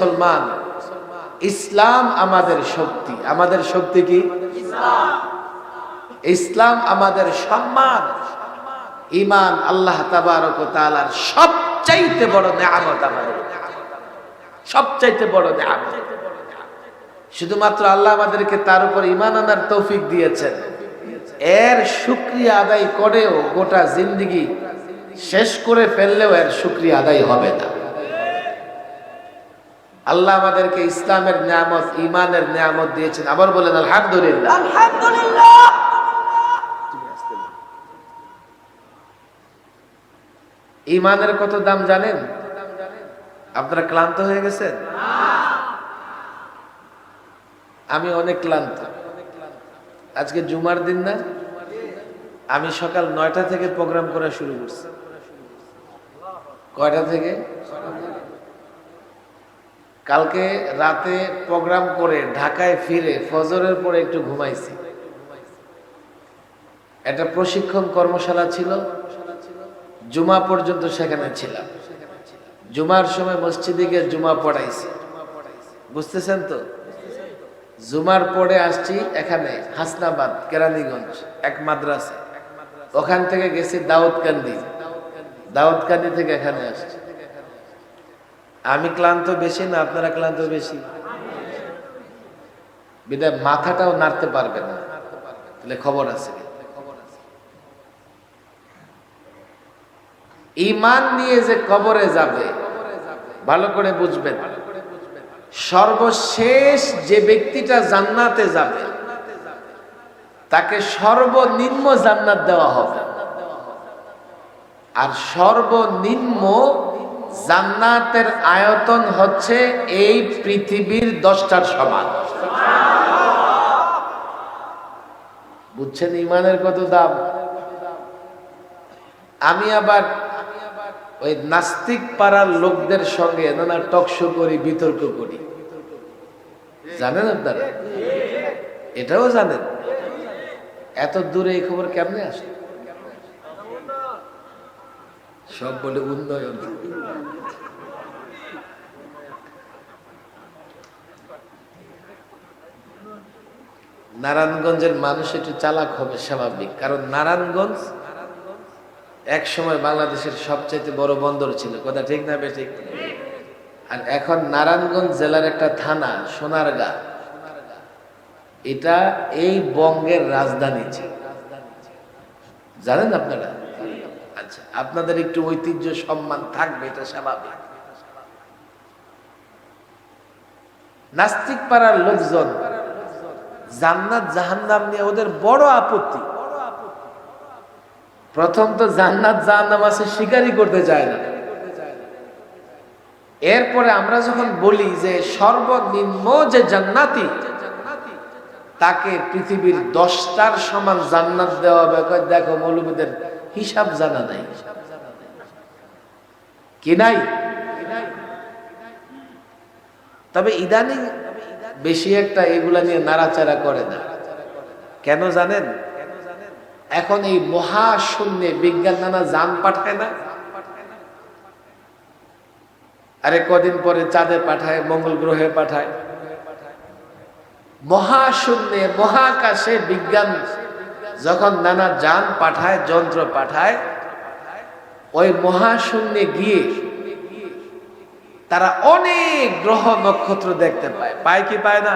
মুসলমান, ইসলাম আমাদের শক্তি। আমাদের শক্তি কি? ইসলাম আমাদের সম্মান। ইমান আল্লাহ তাবারক ও তাআলার সবচাইতে বড় নেয়ামত আমাদের। সবচাইতে বড় নেয়ামত। শুধুমাত্র আল্লাহ আমাদেরকে তার উপর ইমান আনার তৌফিক দিয়েছেন। এর শুক্রিয়া আদায় করেও গোটা জিন্দগি শেষ করে ফেললেও এর শুক্রিয়া আদায় হবে না। আল্লাহ আমাদেরকে ইসলামের নিয়ামত ইমানের নিয়ামত দিয়েছেন। আবার বলেন আলহামদুলিল্লাহ। আলহামদুলিল্লাহ। ইমানের কত দাম জানেন? আপনারা ক্লান্ত হয়ে গেছেন? আমি অনেক ক্লান্ত। আজকে জুমার দিন না? আমি সকাল নয়টা থেকে প্রোগ্রাম করা শুরু করছি। কয়টা থেকে? কালকে রাতে প্রোগ্রাম করে ঢাকায় ফিরে ফজরের পরে একটু ঘুমাইছি। একটা প্রশিক্ষণ কর্মশালা ছিল। জুমা পর্যন্ত সেখানে ছিলাম। জুমার সময় মসজিদে গিয়ে জুমা পড়াইছি। বুঝতেছেন তো? জুমার পরে আসছি এখানে হাসনাবাদ, কেরানীগঞ্জ, এক মাদ্রাসা। ওখান থেকে গেছি দাউদকান্দি। দাউদকান্দি থেকে এখানে আসছি। আমি ক্লান্ত বেশি না আপনারা ক্লান্ত বেশি। বিদায়, মাথাটাও নাড়তে পারবে না। তাহলে খবর আছে। ইমান নিয়ে যে কবরে যাবে, ভালো করে বুঝবেন। সর্বশেষ যে ব্যক্তিটা জান্নাতে যাবে, তাকে সর্বনিম্ন জান্নাত দেওয়া হবে। আর সর্বনিম্ন জান্নাতের আয়তন হচ্ছে এই পৃথিবীর দশটার সমান। বুঝছেন ইমানের কত দাম? আমি আবার ওই নাস্তিক পাড়ার লোকদের সঙ্গে নানা টকশো করি, বিতর্ক করি। জানেন আপনারা? এটাও জানেন। এত দূরে এই খবর কেমনে আসে সব বলে উন্নয়ন। নারায়ণগঞ্জের মানুষ একটু চালাক হবে স্বাভাবিক। কারণ নারায়ণগঞ্জ এক সময় বাংলাদেশের সবচাইতে বড় বন্দর ছিল। কথা ঠিক না বেঠিক? আর এখন নারায়ণগঞ্জ জেলার একটা থানা, সোনারগাঁ। এটা এই বঙ্গের রাজধানী ছিল। জানেন আপনারা? আচ্ছা আপনাদের একটু ঐতিহ্য, সম্মান থাকবে, এটা স্বাভাবিক। নাস্তিক পাড়ার লোকজন জান্নাত জাহান্নাম নিয়ে ওদের বড় আপত্তি। প্রথম তো জান্নাত জাহান্নাম আছে স্বীকারই করতে চায় না। এরপরে আমরা যখন বলি যে সর্বনিম্ন যে জান্নাতি, তাকে পৃথিবীর দশটার সমান জান্নাত দেওয়া হবে। দেখো মৌলবীদের হিসাব জানা নাই। কি নাই? তবে ইদানিং বেশি একটা এগুলা নিয়ে নাড়াচাড়া করে না। কেন জানেন? এখন এই মহাশূন্যে বিজ্ঞান নানা যান পাঠায় না। আরে কদিন পরে চাঁদে পাঠায়, মঙ্গল গ্রহে পাঠায়। মহাশূন্যে, মহাকাশে বিজ্ঞান যখন নানা যান পাঠায়, যন্ত্র পাঠায়, ওই মহাশূন্যে গিয়ে তারা অনেক গ্রহ নক্ষত্র দেখতে পায়। পায় কি পায় না?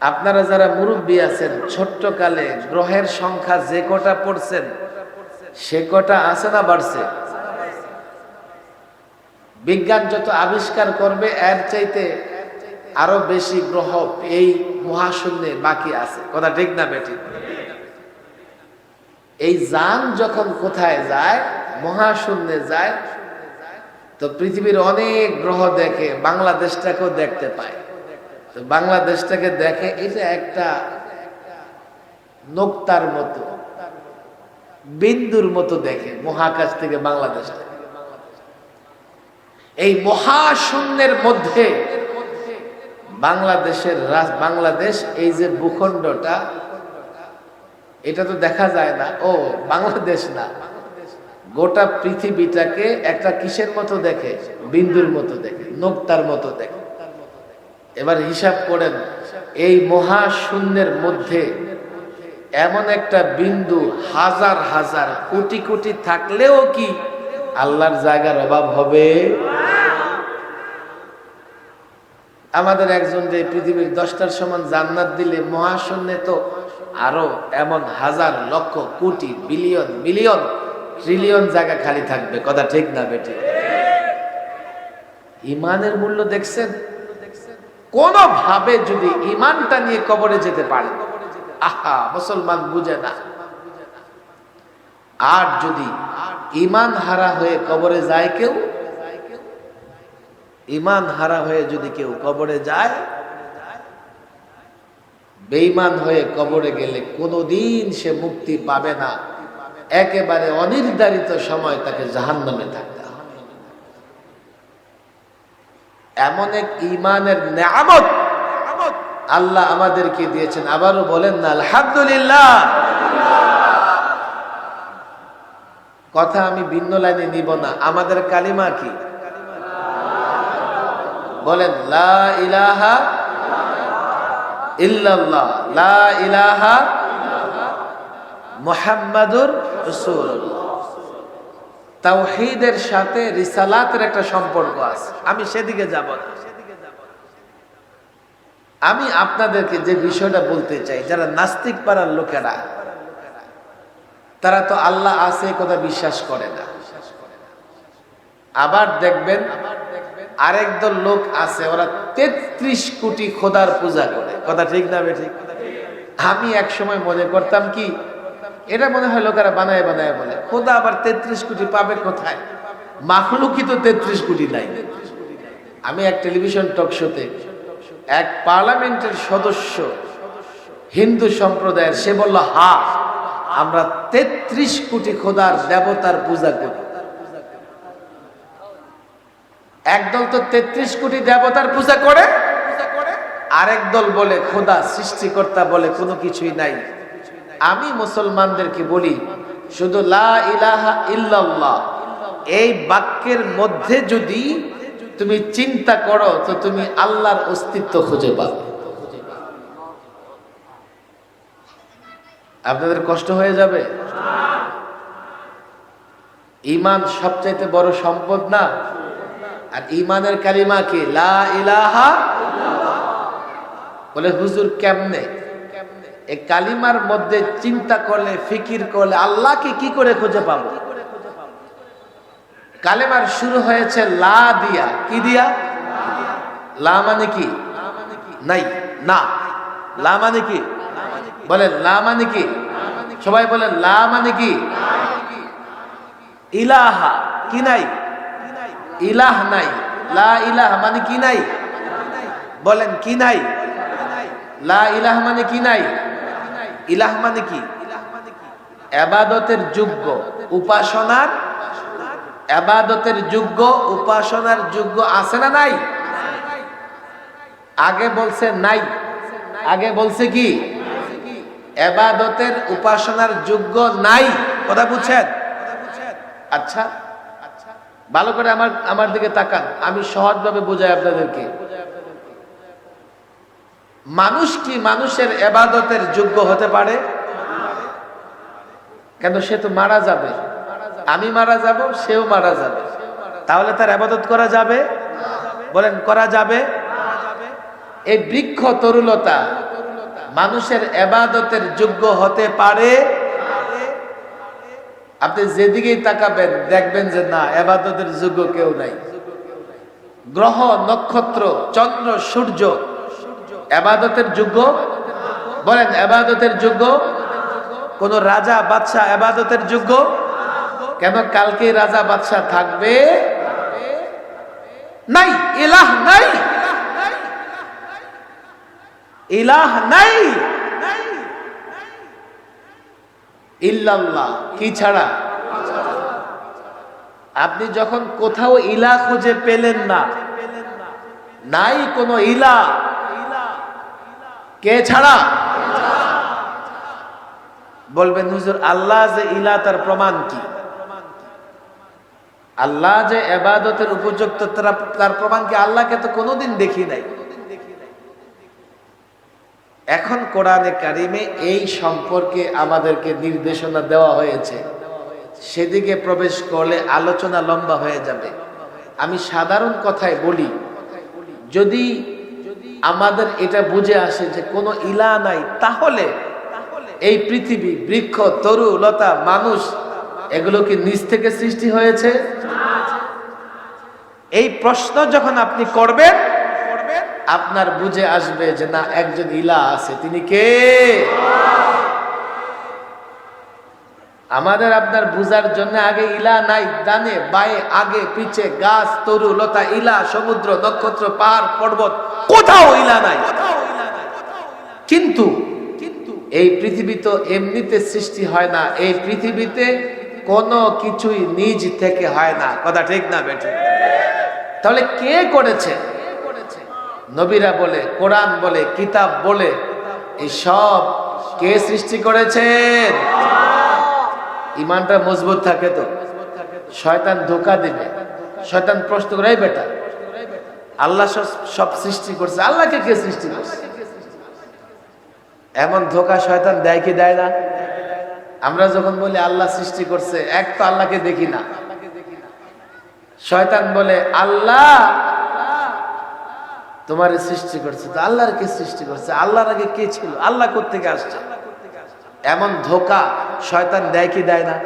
আপনারা যারা মুরব্বী আছেন ছোট্ট কালে গ্রহের সংখ্যা যে কটা পড়ছেন, সে কটা আছে না বাড়ছে? বিজ্ঞান যত আবিষ্কার করবে, এর চাইতে আরও বেশি গ্রহ এই মহাশূন্যে বাকি আছে। কথা ঠিক না বেটি এই যান যখন কোথায় যায়, মহাশূন্যে যায় তো পৃথিবীর অনেক গ্রহ দেখে, বাংলাদেশটাকেও দেখতে পায়। তো বাংলাদেশটাকে দেখে এটা একটা নোক্তার মতো, বিন্দুর মতো দেখে মহাকাশ থেকে বাংলাদেশটা। এই মহাশূন্যের মধ্যে বাংলাদেশের বাংলাদেশ এই যে ভূখণ্ডটা, এটা তো দেখা যায় না। ও, বাংলাদেশ না। গোটা পৃথিবীটাকে একটা কিসের মতো দেখে? বিন্দুর মতো দেখে, নোক্তার মতো দেখে। এবার হিসাব করেন, এই মহাশূন্যের মধ্যে এমন একটা বিন্দু হাজার হাজার কোটি কোটি থাকলেও কি আল্লাহর জায়গার অভাব হবে? আমাদের একজন যে পৃথিবীর দশটার সমান জান্নাত দিলে মহাশূন্যে তো আরও এমন হাজার lakh crore, billion, million trillion জায়গা খালি থাকবে। কথা ঠিক না বেটে ইমানের মূল্য দেখছেন? কোন ভাবে যদি ইমানটা নিয়ে কবরে যেতে পারে, আহা, মুসলমান বুঝে না। আর যদি ইমান হারা হয়ে কবরে যায় কেউ, ইমান হারা হয়ে যদি কেউ কবরে যায়, বেঈমান হয়ে কবরে গেলে কোনোদিন সে মুক্তি পাবে না। একেবারে অনির্ধারিত সময় তাকে জাহান্নামে থাকতে হবে। এমন এক ইমানের নেয়ামত আল্লাহ আমাদেরকে দিয়েছেন। আবারও বলেন না, আলহামদুলিল্লাহ। কথা আমি ভিন্ন লাইনে নিব না। আমাদের কালিমা কি? বলেন, লা ইলাহা ইল্লাল্লাহ। লা ইলাহা মুহাম্মাদুর তাওহীদের সাথে রিসালাতের একটা সম্পর্ক আছে। আমি সেদিকে যাব আমি আপনাদেরকে যে বিষয়টা বলতে চাই, যারা নাস্তিক পাড়ার লোকেরা, তারা তো আল্লাহ আছে কথা বিশ্বাস করে না। আবার দেখবেন, আরেক দল লোক আছে, ওরা তেত্রিশ কোটি খোদার পূজা করে। কথা ঠিক না ঠিক আমি এক সময় মনে করতাম কি এটা মনে হয় লোকেরা বানায় বানায় বলে। খোদা আবার তেত্রিশ কোটি পাবে কোথায়? মাখলুকি তো তেত্রিশ কোটি নাই। আমি এক টেলিভিশন টক শোতে এক পার্লামেন্টের সদস্য হিন্দু সম্প্রদায়ের, সে বলল, হা, আমরা তেত্রিশ কোটি খোদার দেবতার পূজা করি। একদল তো তেত্রিশ কোটি দেবতার পূজা করে, আরেক দল বলে, খোদা সৃষ্টিকর্তা বলে কোনো কিছুই নাই। আমি মুসলমানদেরকে বলি, শুধু লা ইলাহা এই বাক্যের মধ্যে যদি তুমি চিন্তা করো, তো তুমি আল্লাহর অস্তিত্ব খুঁজে পাবে। আপনাদের কষ্ট হয়ে যাবে? ইমান সবচাইতে বড় সম্পদ না? আর ইমানের কালিমা কি? লা ইলাহা বলে হুজুর কেমনে? এই কালিমার মধ্যে চিন্তা করলে, ফিকির করলে আল্লাহকে কি করে খুঁজে পাবো? কালেমার শুরু হয়েছে লা দিয়া। কি দিয়া? লা মানে কি? নাই, না। লা মানে কি? বলেন লা মানে কি? সবাই বলে লা মানে কি? ইলাহা। কি নাই? ইলাহ নাই। লা ইলাহ মানে কি নাই? বলেন কি নাই? লা ইলাহ মানে কি নাই? ইলাহ মানে কি? এবাদতের যোগ্য উপাসনার এবাদতের যোগ্য উপাসনার যোগ্য আছে না নাই? আগে বলছে নাই। আগে বলছে কি? এবাদতের উপাসনার যোগ্য নাই। কথা বুঝছেন? আচ্ছা ভালো করে আমার আমার দিকে তাকান। আমি সহজভাবে বোঝাই আপনাদেরকে। মানুষ কি মানুষের এবাদতের যোগ্য হতে পারে? কেন সে তো মারা যাবে? আমি মারা যাব, সেও মারা যাবে। তাহলে তার আবাদত করা যাবে? বলেন, করা যাবে? এই বৃক্ষ তরুলতা মানুষের এবাদতের যোগ্য হতে পারে? আপনি যেদিকেই তাকাবেন, দেখবেন যে না, এবাদতের যোগ্য কেউ নাই। গ্রহ, নক্ষত্র, চন্দ্র, সূর্য এবাদতের যোগ্য? বলেন, এবাদতের যোগ্য? কোন রাজা, বাদশাহ এবাদতের যোগ্য? কেন কালকে রাজা, বাদশাহ থাকবে? নাই, ইলাহ নাই। ইলাহ নাই। ইল্লাল্লাহ, কি ছাড়া? আপনি যখন কোথাও ইলা খুঁজে পেলেন না, নাই কোনো ইলা কে ছাড়া? বলবেন, হুজুর, আল্লাহ যে ইলা, তার প্রমাণ কি? আল্লাহ যে এবাদতের উপযুক্ত, তার প্রমাণ কি? আল্লাহকে তো কোনোদিন দেখি নাই। এখন কোরআনে কারিমে এই সম্পর্কে আমাদেরকে নির্দেশনা দেওয়া হয়েছে। সেদিকে প্রবেশ করলে আলোচনা লম্বা হয়ে যাবে। আমি সাধারণ কথায় বলি, যদি আমাদের এটা বুঝে আসে যে কোনো ইলা নাই, তাহলে এই পৃথিবী, বৃক্ষ, তরু, লতা, মানুষ, এগুলো কি নিজ থেকে সৃষ্টি হয়েছে? এই প্রশ্ন যখন আপনি করবেন, আপনার বুঝে আসবে যে না, একজন ইলা আছে। তিনি কে? আমাদের আপনার বুঝার জন্য আগে ইলা নাই, ডানে, বায়ে, আগে, পিছে, গাছ, তরু, লতা, ইলা, সমুদ্র, নক্ষত্র, পাহাড়, পর্বত, কোথাও ইলা নাই। কিন্তু এই পৃথিবী তো এমনিতে সৃষ্টি হয় না, এই পৃথিবীতে কোনো কিছুই নিজ থেকে হয় না। কথা ঠিক না বেটে তাহলে কে করেছে? নবীরা বলে, কোরআন বলে, কিতাব বলে, এই সব কে সৃষ্টি করেছেন? ইমানটা মজবুত থাকে তো। শয়তান ধোকা দিবে। শয়তান প্রশ্ন করে বেটা আল্লাহ সব- সৃষ্টি করছে। আল্লাহকে কে সৃষ্টি করছে? এমন ধোকা শয়তান দেয় কি দেয় না? আমরা যখন বলি আল্লাহ সৃষ্টি করছে, এক তো আল্লাহকে দেখি না। শয়তান বলে, আল্লাহ, তোমার সৃষ্টি করছে। তো আল্লাহর কে সৃষ্টি করছে? আল্লাহর আগে কে ছিল? আল্লাহ থেকে আসছে? এমন ধোকা শয়তান দেয় কি দেয় না?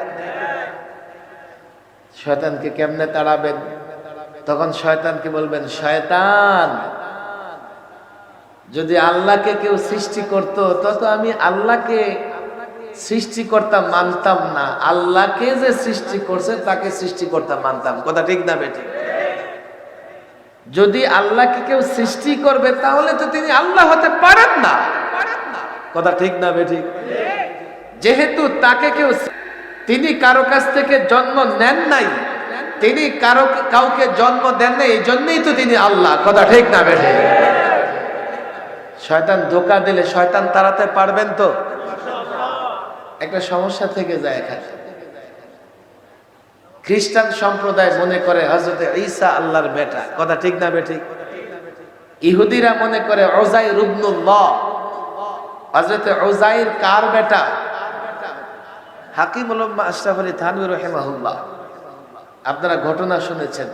শয়তানকে কেমনে তাড়াবেন? তখন শয়তানকে বলবেন, শয়তান, যদি আল্লাহকে কেউ সৃষ্টি করত তত আমি আল্লাহকে সৃষ্টিকর্তা মানতাম না। আল্লাহকে যে সৃষ্টি করছে, তাকে সৃষ্টি সৃষ্টিকর্তা মানতাম। কথা ঠিক না বেটি যদি আল্লাহকে কেউ সৃষ্টি করবে, তাহলে তো তিনি আল্লাহ হতে পারেন না। কথা ঠিক না বেটি যেহেতু তাকে কেউ তিনি কারও কাছ থেকে জন্ম নেন নাই। তিনি কারও কাউকে জন্ম দেন নাই, এই জন্যই তো তিনি আল্লাহ। কথা ঠিক না বেটে শয়তান ধোকা দিলে শয়তান তাড়াতে পারবেন তো? একটা সমস্যা থেকে যায় এখানে। খ্রিস্টান সম্প্রদায় মনে করে হজরত ঈসা আল্লাহর বেটা। কথা ঠিক না বেঠিক ইহুদিরা মনে করে ওজাই রুবনুল্লাহ হজরত ওজাইর কার বেটা? হাকিম উলম্মা আশরাফ আলী থানবী রহেমাহুল্লাহ, আপনারা ঘটনা শুনেছেন।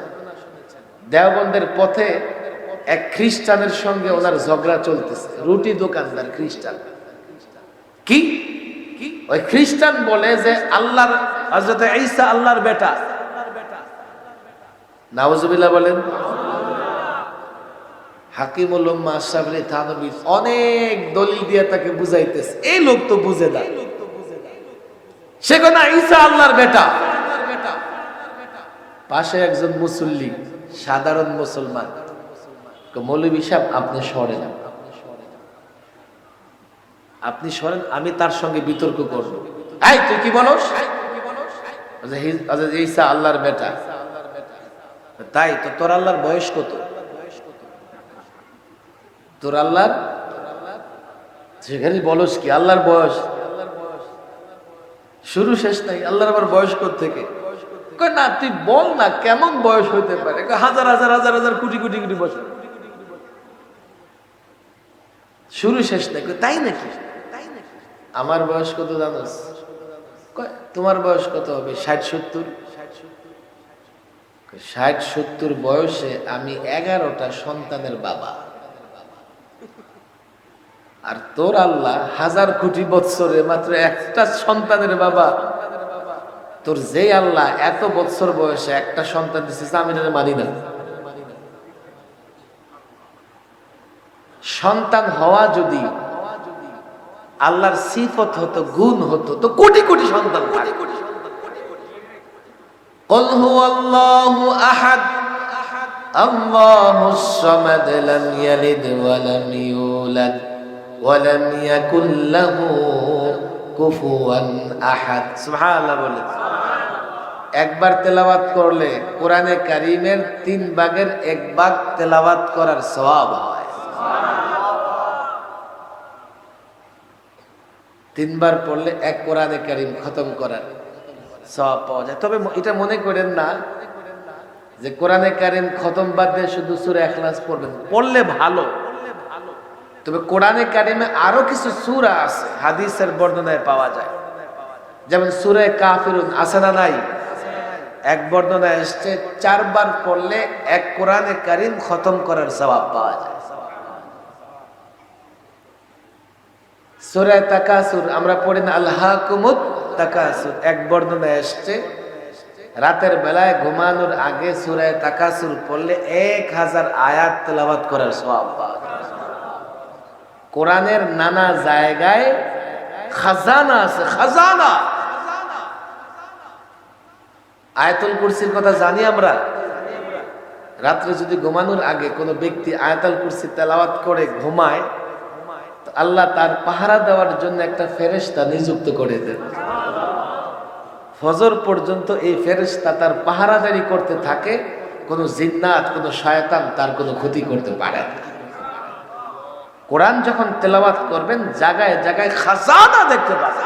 দেওবন্দের পথে এক খ্রিস্টানের সঙ্গে ওনার ঝগড়া চলতেছে। রুটি দোকানদার, খ্রিস্টান। কি? ওই খ্রিস্টান বলে যে আল্লাহর, হযরত ঈসা আল্লাহর বেটা। নাউজুবিল্লাহ বলেন। হাকিমুল আশরাফ আলী থানবী অনেক দলিল দিয়ে তাকে বুঝাইতেছে। এই লোক তো বুঝে না। সে কোনা ঈসা আল্লাহর বেটা। পাশে একজন মুসল্লি, সাধারণ মুসলমান। মৌলভী সাহেব, আপনি সরেন। আপনি সরেন, আমি তার সঙ্গে বিতর্ক করব। এই, তুই কি বলস? "হি- হযরত ঈসা আল্লাহর বেটা। তাই তো তোর আল্লাহর বয়স কত? তোর আল্লাহর? সেখানে বলস কি, আল্লাহর বয়স? শুরু শেষ নাই, আল্লাহর আবার বয়স থেকে না, তুই বল না, কেমন বয়স হইতে পারে? হাজার হাজার হাজার হাজার, কোটি কোটি কোটি বছর। শুরু শেষ নাই তাই নাকি? আমার বয়স কত জানোস? তোমার বয়স কত হবে? ষাট, সত্তর। ষাট, সত্তর বয়সে আমি এগারোটা সন্তানের বাবা। আর তোর আল্লাহ হাজার কোটি বৎসরে মাত্র একটা সন্তানের বাবা তোর যে আল্লাহ এত বৎসর বয়সে একটা সন্তান দিচ্ছে আমি এটা মানি না সন্তান হওয়া যদি আল্লাহর সিফত হতো গুণ হতো তো কোটি কোটি সন্তান থাকতো। قل هو الله أحد الله الصمد لم يلد ولم يولد ولم يكن له كفوا أحد سبحان الله বলে একবার তেলাওয়াত করলে কোরআনে কারিমের তিন ভাগের এক ভাগ তেলাওয়াত করার সওয়াব হয় তিনবার পড়লে এক কোরআনে কারিম খতম করার সওয়াব পাওয়া যায় তবে এটা মনে করেন না যে কোরআনে কারিম খতম বাদ দিয়ে শুধু সুরে এখলাস পড়বেন পড়লে ভালো তবে কোরআনে কারিমে আরও কিছু সুরা আছে, হাদিসের বর্ণনায় পাওয়া যায়। যেমন সুরে কাফিরুন, আছে না নাই? এক বর্ণনায় এসছে, চারবার পড়লে এক কোরআনে কারিম খতম করার জবাব পাওয়া যায়। সুরায় তাকাসুর, আমরা পড়ি না আল্লাহ কুমুদ তাকাসুর, এক বর্ণনায় এসছে, রাতের বেলায় ঘুমানোর আগে সুরায় তাকাসুর পড়লে এক হাজার আয়াত তেলাবাত করার সওয়াব পাওয়া কোরআনের নানা জায়গায় খাজানা আছে, খাজানা। আয়াতুল কুরসির কথা জানি আমরা। রাত্রে যদি ঘুমানোর আগে কোনো ব্যক্তি আয়াতুল কুরসি তেলাওয়াত করে, ঘুমায় আল্লাহ তার পাহারা দেওয়ার জন্য একটা ফেরেশতা নিযুক্ত করে দেন। ফজর পর্যন্ত এই ফেরেশতা তার পাহারাদারি করতে থাকে, কোনো জিন্নাত, কোনো শয়তান তার কোনো ক্ষতি করতে পারে না। কোরআন যখন তেলাওয়াত করবেন, জায়গায় জায়গায় খাজানা দেখতে পাবেন।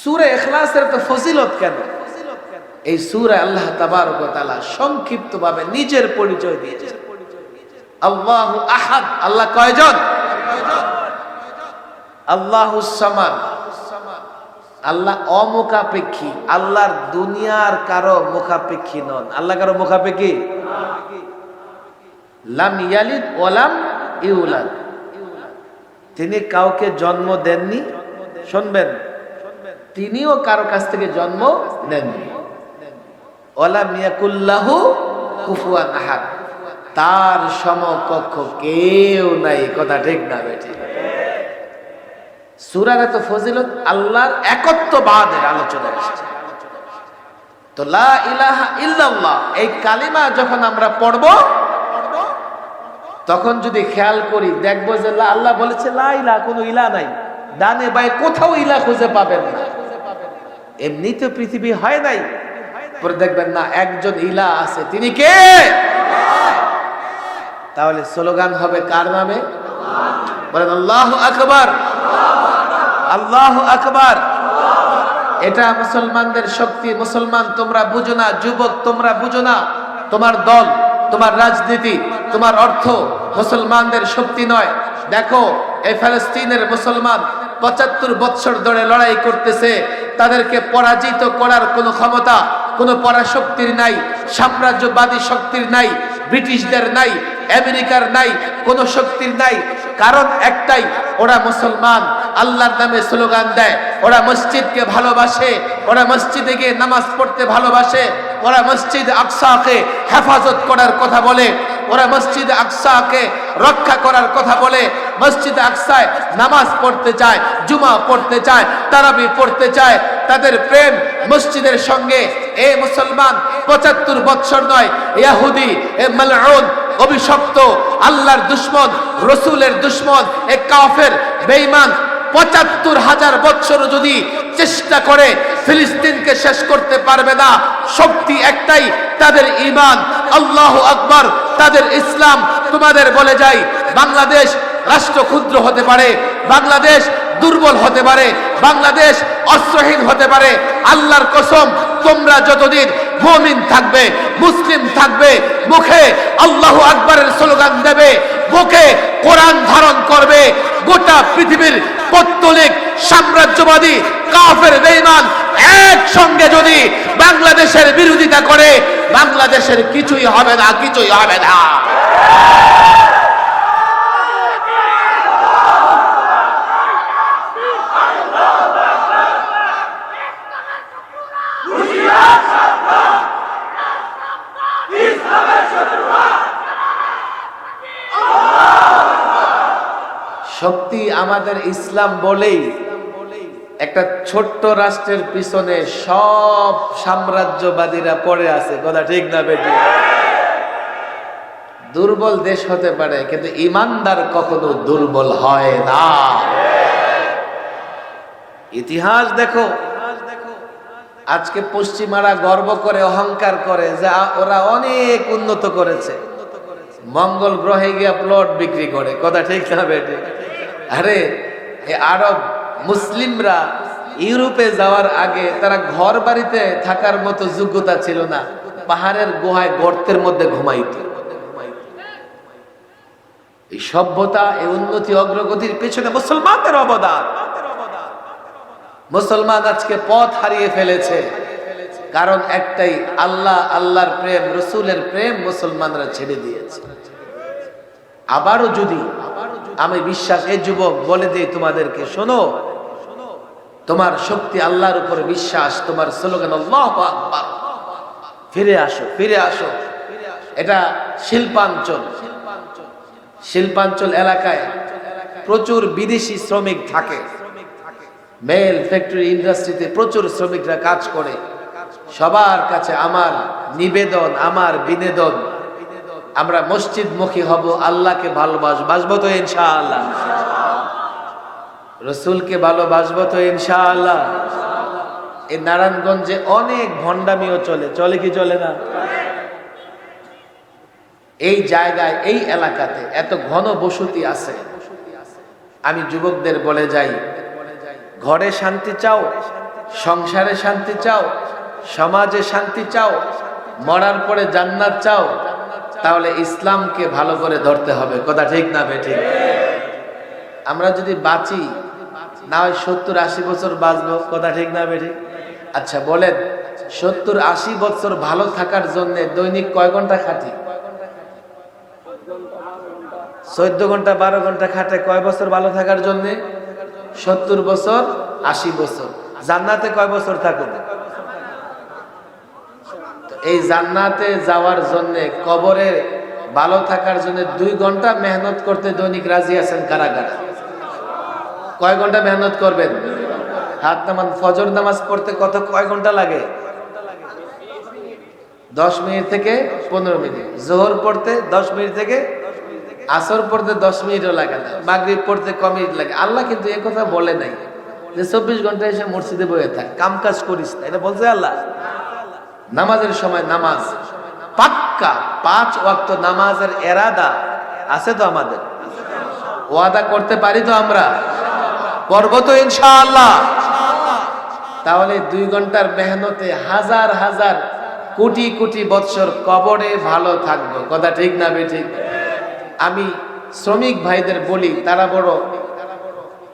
সুরে এখলাসের তো ফজিলত কেন? এই সুরে আল্লাহ তাবারক তাআলা সংক্ষিপ্ত ভাবে নিজের পরিচয় দিয়েছে আল্লাহু আহাদ, আল্লাহ কয়জন? আল্লাহু সামাদ। আল্লাহ অমুখাপেক্ষী, আল্লাহর দুনিয়ার কারও মুখাপেক্ষী নন। আল্লাহ কারও মুখাপেক্ষী? লাম ইয়ালিদ ওলাম ইউলাদ। তিনি কাউকে জন্ম দেননি। শুনবেন, তিনিও কারও কাছ থেকে জন্ম নেননি। ওলাম ইয়াকুল্লাহু কুফুয়ান আহাদ। তার সমকক্ষ কেউ নাই, কথা ঠিক না বেঠিক সুরার এত ফজিলত আল্লাহর একত্ববাদের আলোচনা এসেছে। তো লা ইলাহা ইল্লাল্লাহ, এই কালিমা যখন আমরা পড়ব তখন যদি খেয়াল করি, দেখব যে আল্লাহ বলেছে, লা ইলা কোনো ইলা নাই। ডানে বাই কোথাও ইলা খুঁজে পাবেন না। এমনিতে পৃথিবী হয় নাই। পরে দেখবেন, না, একজন ইলা আছে। তিনি কে? তাহলে স্লোগান হবে কার নামে? বলেন, আল্লাহ আকবার। আল্লাহ আকবার। এটা মুসলমানদের শক্তি। মুসলমান, তোমরা বুঝো না। যুবক, তোমরা বুঝো না। তোমার দল। তোমার রাজনীতি, তোমার অর্থ মুসলমানদের শক্তি নয়। দেখো, এই ফ্যালেস্তিনের মুসলমান পঁচাত্তর বৎসর ধরে লড়াই করতেছে। তাদেরকে পরাজিত করার কোনো ক্ষমতা, কোনো পরাশক্তির নাই, সাম্রাজ্যবাদী শক্তির নাই, ব্রিটিশদের নাই আমেরিকার নাই, কোন শক্তির নাই। কারণ একটাই, ওরা মুসলমান। আল্লাহর নামে স্লোগান দেয়, ওরা মসজিদকে ভালোবাসে, ওরা মসজিদে গিয়ে নামাজ পড়তে ভালোবাসে, ওরা মসজিদ আকসাকে হেফাজত করার কথা বলে। ওরা মসজিদ আকসাকে রক্ষা করার কথা বলে। মসজিদ আকসায় নামাজ পড়তে চায়, জুমা পড়তে চায়, তারাবি পড়তে চায়। তাদের প্রেম মসজিদের সঙ্গে। এ মুসলমান, পঁচাত্তর বৎসর নয়, ইয়াহুদি, এ মালউন, অভিশপ্ত, আল্লাহর দুশ্মন, রসুলের দুশ্মন, এ কাফের, বেঈমান। পঁচাত্তর হাজার বৎসর যদি চেষ্টা করে, ফিলিস্তিনকে শেষ করতে পারবে না, শক্তি একটাই, তাদের ইমান আল্লাহ আকবার তাদের ইসলাম তোমাদের বলে যাই। বাংলাদেশ রাষ্ট্র ক্ষুদ্র হতে পারে, বাংলাদেশ দুর্বল হতে পারে, বাংলাদেশ অস্ত্রহীন হতে পারে। আল্লাহর কসম, তোমরা যতদিন মুমিন থাকবে, মুসলিম থাকবে, মুখে আল্লাহ আকবরের স্লোগান দেবে বুকে কোরআন ধারণ করবে, গোটা পৃথিবীর পত্তলিক সাম্রাজ্যবাদী, কাফের, বেঈমান একসঙ্গে যদি বাংলাদেশের বিরোধিতা করে, বাংলাদেশের কিছুই হবে না, কিছুই হবে না শক্তি আমাদের ইসলাম বলেই একটা ছোট্ট রাষ্ট্রের পিছনে সব সাম্রাজ্যবাদীরা পড়ে আছে। কথা ঠিক না, বেটি? দুর্বল দেশ হতে পারে, কিন্তু ইমানদার কখনো দুর্বল হয় না। ইতিহাস দেখো। আজকে পশ্চিমারা গর্ব করে, অহংকার করে যে ওরা অনেক উন্নত করেছে। মঙ্গল গ্রহে গিয়া প্লট বিক্রি করে। কথা ঠিক না, বেটি? আরে আরব মুসলিমরা ইউরোপে যাওয়ার আগে তারা ঘর বাড়িতে থাকার মতো যোগ্যতা ছিল না। পাহাড়ের গুহায় গর্তের মধ্যে ঘুমাইত। এই সভ্যতা, এই উন্নতি, অগ্রগতির পেছনে মুসলমানদের অবদান। মুসলমান আজকে পথ হারিয়ে ফেলেছে। কারণ একটাই, আল্লাহ, আল্লাহর প্রেম, রসুলের প্রেম মুসলমানরা ছেড়ে দিয়েছে। আবারও যদি আমি বিশ্বাস এই যুবক, বলে দিই তোমাদেরকে, শোনো। তোমার শক্তি আল্লাহর উপর বিশ্বাস, তোমার স্লোগান ফিরে আসো ফিরে আসো। এটা শিল্পাঞ্চল। শিল্পাঞ্চল এলাকায় প্রচুর বিদেশি শ্রমিক থাকে। মেল ফ্যাক্টরি ইন্ডাস্ট্রিতে প্রচুর শ্রমিকরা কাজ করে। সবার কাছে আমার নিবেদন, আমার বিনোদন। আমরা মসজিদমুখী হব, আল্লাহকে ভালোবাসবো। বাসবো তো ইনশাআল্লাহ। রসুলকে ভালোবাসবো তো ইনশাআল্লাহ। এই নারায়ণগঞ্জে অনেক ভণ্ডামিও চলে। চলে কি চলে না? এই জায়গায়, এই এলাকাতে এত ঘন বসতি আছে। আমি যুবকদের বলে যাই, ঘরে শান্তি চাও, সংসারে শান্তি চাও, সমাজে শান্তি চাও, মরার পরে জান্নাত চাও তাহলে ইসলামকে ভালো করে ধরতে হবে। কথা ঠিক না বেঠিক আমরা যদি বাঁচি, না হয় সত্তর আশি বছর বাঁচবো, কথা ঠিক না বেঠিক আচ্ছা বলেন, সত্তর আশি বছর ভালো থাকার জন্য দৈনিক কয় ঘণ্টা খাটি? চোদ্দ ঘণ্টা, বারো ঘণ্টা খাটে কয় বছর ভালো থাকার জন্য? সত্তর বছর, আশি বছর। জান্নাতে কয় বছর থাকুন? এই জান্নাতে যাওয়ার জন্য, কবরে ভালো থাকার জন্য দুই ঘণ্টা মেহনত করতে দৈনিক রাজি আছেন কারাগার। কয় ঘণ্টা মেহনত করবেন? হাত নামান, ফজর নামাজ পড়তে কত কয় ঘণ্টা লাগে? দশ মিনিট থেকে পনেরো মিনিট। জোহর পড়তে দশ মিনিট থেকে, আসর পড়তে দশ মিনিটও লাগে না। মাগরিব পড়তে ক মিনিট লাগে? আল্লাহ কিন্তু এ কথা বলে নাই যে চব্বিশ ঘণ্টা এসে মসজিদে বয়ে থাক, কাম কাজ করিস না। এটা বলছে আল্লাহ। নামাজের সময় নামাজ। পাক্কা পাঁচ ওয়াক্ত নামাজের এরাদা আছে তো আমাদের? ওয়াদা করতে পারি তো আমরা? করব তো ইনশাআল্লাহ। তাহলে দুই ঘণ্টার মেহনতে হাজার হাজার কোটি কোটি বৎসর কবরে ভালো থাকব। কথা ঠিক না বে ঠিক? আমি শ্রমিক ভাইদের বলি, তারা বড়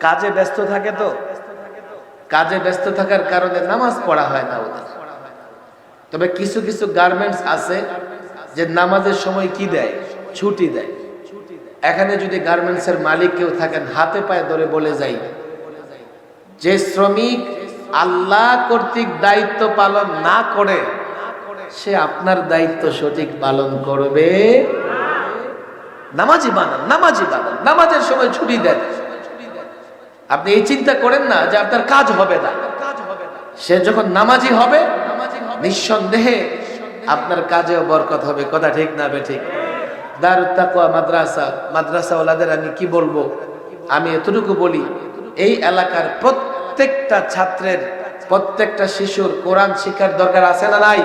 কাজে ব্যস্ত থাকে তো? কাজে ব্যস্ত থাকার কারণে নামাজ পড়া হয় না ওদের। তবে কিছু কিছু গার্মেন্টস আছে যে নামাজের সময় কি দেয়? ছুটি দেয়। এখানে যদি গার্মেন্টসের মালিক কেউ থাকেন, হাতে পায়ে ধরে বলে যাই, যে শ্রমিক আল্লাহ কর্তৃক দায়িত্ব পালন না করে, সে আপনার দায়িত্ব সঠিক পালন করবে। নামাজি বানান নামাজি বানান, নামাজের সময় ছুটি দেন। আপনি এই চিন্তা করেন না যে আপনার কাজ হবে না। সে যখন নামাজি হবে নিঃসন্দেহে আপনার কাজেও বরকত হবে। কথা ঠিক না বে ঠিক? দার তাকওয়া, মাদ্রাসা মাদ্রাসা ওলাদের আমি কি বলব? আমি এতটুকু বলি, এই এলাকার প্রত্যেকটা ছাত্রের, প্রত্যেকটা শিশুর কোরআন শিক্ষার দরকার আছে না নাই?